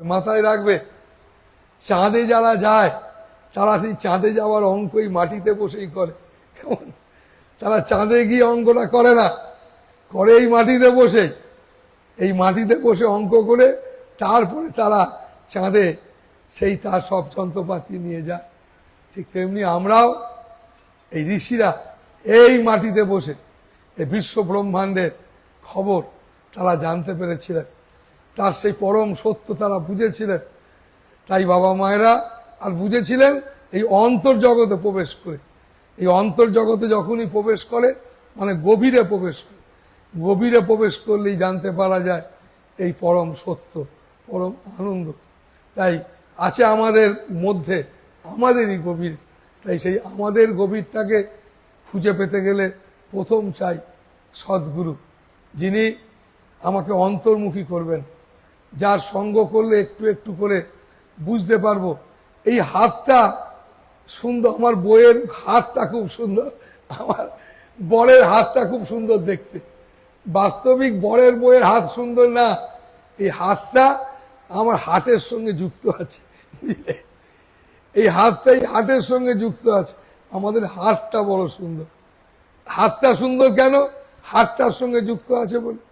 মাথায় রাখবে, চাঁদে যারা যায়, তারা সেই চাঁদে যাওয়ার অঙ্কই মাটিতে বসেই করে। কেমন? তারা চাঁদে গিয়ে অঙ্কটা করে না করে এই মাটিতে বসে। এই মাটিতে বসে অঙ্ক করে, তারপরে তারা চাঁদে সেই তার সব যন্ত্রপাতি নিয়ে যায়। ঠিক তেমনি আমরাও, এই ঋষিরা এই মাটিতে বসে, এই বিশ্ব ব্রহ্মাণ্ডের খবর তারা জানতে পেরেছিলেন। তার সেই পরম সত্য তারা বুঝেছিলেন। তাই বাবা মায়েরা আর বুঝেছিলেন এই অন্তর জগতে প্রবেশ করে। এই অন্তর জগতে যখনই প্রবেশ করে মানে গভীরে প্রবেশ করে। গভীরে প্রবেশ করলেই জানতে পারা যায় এই পরম সত্য, পরম আনন্দ। তাই আছে আমাদের মধ্যে, আমাদেরই গভীর। তাই সেই আমাদের গভীরটাকে খুঁজে পেতে গেলে প্রথম চাই সদ্গুরু, যিনি আমাকে অন্তর্মুখী করবেন। যার সঙ্গ করলে একটু একটু করে বুঝতে পারব। এই হাতটা সুন্দর, আমার বইয়ের হাতটা খুব সুন্দর, আমার বরের হাতটা খুব সুন্দর দেখতে। বাস্তবিক বরের বইয়ের হাত সুন্দর না, এই হাতটা আমার হাটের সঙ্গে যুক্ত আছে। এই হাতটাই হাটের সঙ্গে যুক্ত আছে। আমাদের হাতটা বড় সুন্দর। হাতটা সুন্দর কেন? হাতটার সঙ্গে যুক্ত আছে বলে।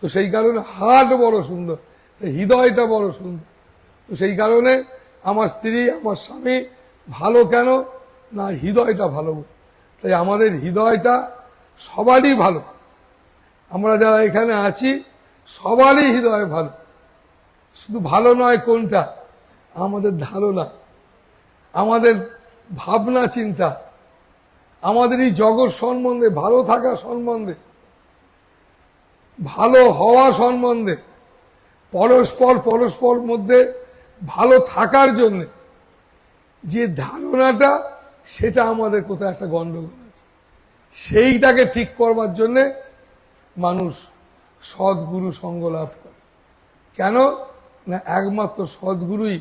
তো সেই কারণে হাত বড় সুন্দর। হৃদয়টা বড় সুন্দর। তো সেই কারণে আমার স্ত্রী, আমার স্বামী ভালো কেন? না, হৃদয়টা ভালো। তাই আমাদের হৃদয়টা সবারই ভালো। আমরা যারা এখানে আছি, সবারই হৃদয় ভালো। শুধু ভালো নয় কোনটা? আমাদের ধারণা। আমাদের ভাবনা চিন্তা। আমাদের এই জগৎ সম্বন্ধে, ভালো থাকা সম্বন্ধে, ভালো হওয়া সম্বন্ধে পরস্পর পরস্পর মধ্যে ভালো থাকার জন্য যে ধারণাটা, সেটা আমাদের কোথাও একটা গণ্ডগোল আছে সেইটাকে ঠিক করবার জন্যে মানুষ সদ্গুরু সঙ্গ লাভ করে। কেন? না, একমাত্র সদ্গুরুই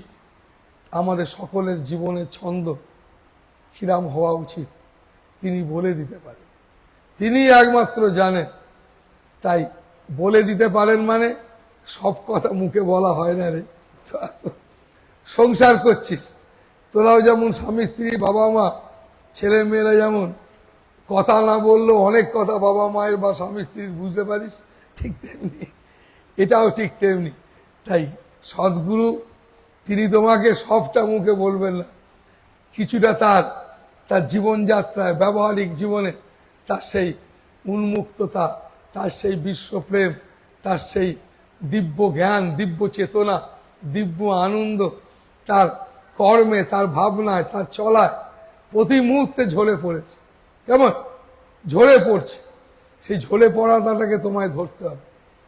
আমাদের সকলের জীবনের ছন্দ কিরাম হওয়া উচিত। তিনি বলে দিতে পারেন। তিনি একমাত্র জানেন। তাই বলে দিতে পারেন মানে সব কথা মুখে বলা হয় না রে। সংসার করছিস। তোরাও যেমন স্বামী, স্ত্রী, বাবা, মা, ছেলে, মেয়েরা যেমন কথা না বললেও অনেক কথা বাবা, মায়ের বা স্বামী, স্ত্রীর বুঝতে পারিস, ঠিক তেমনি। এটাও ঠিক তেমনি। তাই সদ্গুরু, তিনি তোমাকে সবটা মুখে বলবেন না। কিছুটা তার তার জীবনযাত্রায়, ব্যবহারিক জীবনে তার সেই উন্মুক্ততা, তার সেই বিশ্বপ্রেম, তার সেই দিব্য জ্ঞান, দিব্য চেতনা, দিব্য আনন্দ, তার কর্মে, তার ভাবনায়, তার চলায় প্রতি মুহূর্তে ঝরে পড়েছে। কেমন? ঝরে পড়ছে। সেই ঝরে পড়াটাকে তোমায় ধরতে হবে।